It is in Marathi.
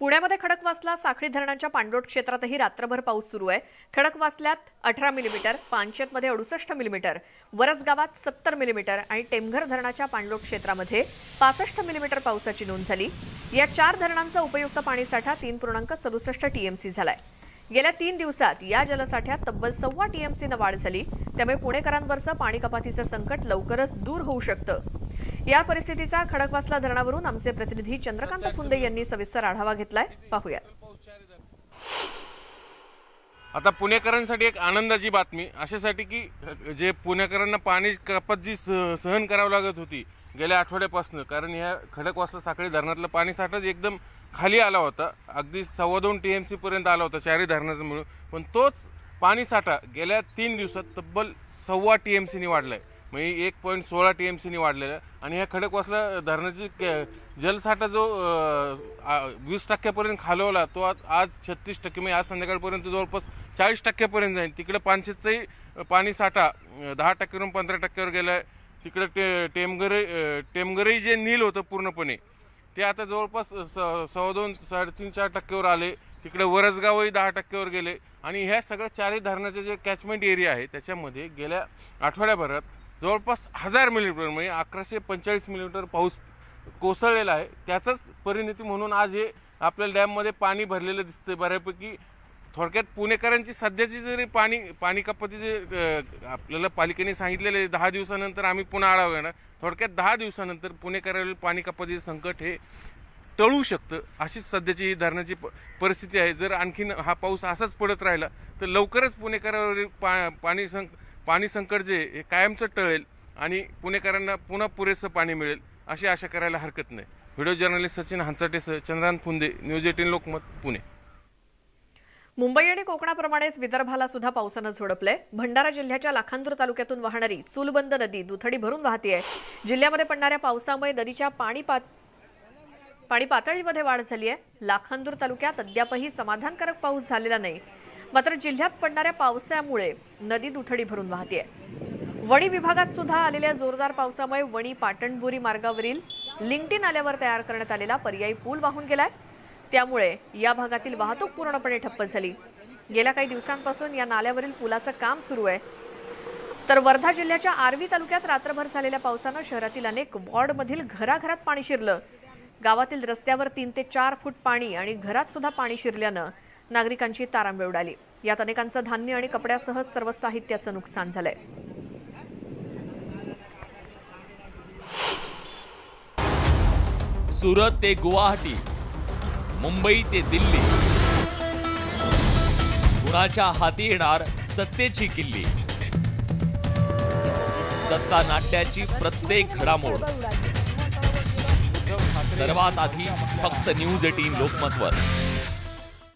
पुण्यामध्ये खडकवासला साखळी धरणाच्या पाणलोट क्षेत्रातही रात्रभर पाऊस सुरू आहे. खडकवासल्यात अठरा मिलीमीटर पानशेतमध्ये अडुसष्ट मिलीमीटर वरसगावात सत्तर मिलीमीटर आणि टेमघर धरणाच्या पाणलोट क्षेत्रामध्ये पासष्ट मिलीमीटर पावसाची नोंद झाली. या चार धरणांचा उपयुक्त पाणीसाठा तीन पूर्णांक सदुसष्ट टीएमसी झालाय. गेल्या तीन दिवसात या जलसाठ्यात तब्बल सव्वा टीएमसीनं वाढ झाली. त्यामुळे पुणेकरांवरचं पाणी कपातीचं संकट लवकरच दूर होऊ शकतं. या परिस्थितीचा खडकवासला धरणावरून आमचे प्रतिनिधी चंद्रकांत फुंदे यांनी सविस्तर आढावा घेतलाय. पाहूयात आता पुणेकरांसाठी एक आनंदाची बातमी. अशासाठी की जे पुणेकरांना पाणी कपात जी स- सहन करावी लागत होती गेल्या आठवड्यापासून कारण ह्या खडकवासला साखळी धरणातलं पाणी साठाच एकदम खाली आला होता. अगदी सव्वा दोन टी एम पर्यंत आला होता चारही धरणाचं मिळून पण तोच पाणी साठा गेल्या तीन दिवसात तब्बल सव्वा टी एम सीनी वाढलाय. म्हणजे एक पॉईंट सोळा टी एम सीनी वाढलेला आहे. आणि ह्या खडकवासला धरणाची जलसाठा जो वीस टक्क्यापर्यंत खालवला तो आज छत्तीस टक्के म्हणजे आज संध्याकाळपर्यंत जवळपास चाळीस टक्क्यापर्यंत जाईल. तिकडे पानशेतचाही पाणी साठा दहा टक्क्यावरून पंधरा टक्क्यावर गेला आहे तिकडे टे टेमगरे टेमगरही जे नील होतं पूर्णपणे ते आता जवळपास स- सव्वा दोन साडेतीन चार टक्क्यावर आले. तिकडे वरसगावही दहा टक्क्यावर गेले. आणि ह्या सगळ्या चारही धरणाचे जे कॅचमेंट एरिया आहे त्याच्यामध्ये गेल्या आठवड्याभरात जवळपास हजार मिलीमीटर म्हणजे अकराशे पंचेचाळीस मिलीमीटर पाऊस कोसळलेला आहे. त्याचाच परिणती म्हणून आज हे आपल्या डॅममध्ये पाणी भरलेलं दिसतं बऱ्यापैकी थोडक्यात पुणेकरांची सध्याची जरी पाणी पाणी कपातीचे आपल्याला पालिकेने सांगितलेले दहा दिवसानंतर आम्ही पुन्हा आढावा घेणार. थोडक्यात दहा दिवसानंतर पुणेकरांना पाणी कपातीचे संकट हे टळू शकतं अशीच सध्याची ही धरणाची प- परिस्थिती आहे. जर आणखीन हा पाऊस असाच पडत राहिला तर लवकरच पुणेकरावरील पा पाणी सं पाणी संकट जे हे कायमचं टळेल आणि पुणेकरांना पुन्हा पुरेसं पाणी मिळेल अशी आशा करायला हरकत नाही. व्हिडिओ जर्नलिस्ट सचिन हांचाटेसह चंद्रांत फुंदे न्यूज एटीन लोकमत पुणे. मुंबई आणि कोकणाप्रमाणेच विदर्भाला सुद्धा पावसानं झोडपलंय. भंडारा जिल्ह्याच्या लाखांदूर तालुक्यातून वाहणारी चुलबंद नदी दुथडी भरून वाहतीये. जिल्ह्यामध्ये पडणाऱ्या पावसामुळे नदीच्या पाणी पात पाणी पातळीमध्ये वाढ झाली आहे लाखांदूर तालुक्यात अद्यापही समाधानकारक पाऊस झालेला नाही. मात्र जिल्ह्यात पडणाऱ्या पावसामुळे नदी दुथडी भरून वाहते वणी विभागात सुद्धा आलेल्या जोरदार पावसामुळे वणी पाटणबुरी मार्गावरील लिंक्टिन नाल्यावर तयार करण्यात आलेला पर्यायी पूल वाहून गेलाय. त्यामुळे या भागातील वाहतूक पूर्णपणे ठप्प झाली. गेल्या काही दिवसांपासून या नाल्यावरील पुलाचं काम सुरू आहे. तर वर्धा जिल्ह्याच्या आर्वी तालुक्यात रात्रभर झालेल्या पावसानं शहरातील अनेक वॉर्डमधील घराघरात पाणी शिरलं. गावातील रस्त्यावर तीन ते चार फूट पाणी आणि घरात सुद्धा पाणी शिरल्यानं नागरिकांची तारांबळ उडाली. यात अनेकांचं धान्य आणि कपड्यासह सर्व साहित्याचं नुकसान झालंय. सुरत ते गुवाहाटी मुंबई ते दिल्ली. कुणाच्या हाती येणार सत्तेची किल्ली? सत्ता नाट्याची प्रत्येक घडामोड. सर्वात आधी फक्त न्यूज एटीन लोकमतवर.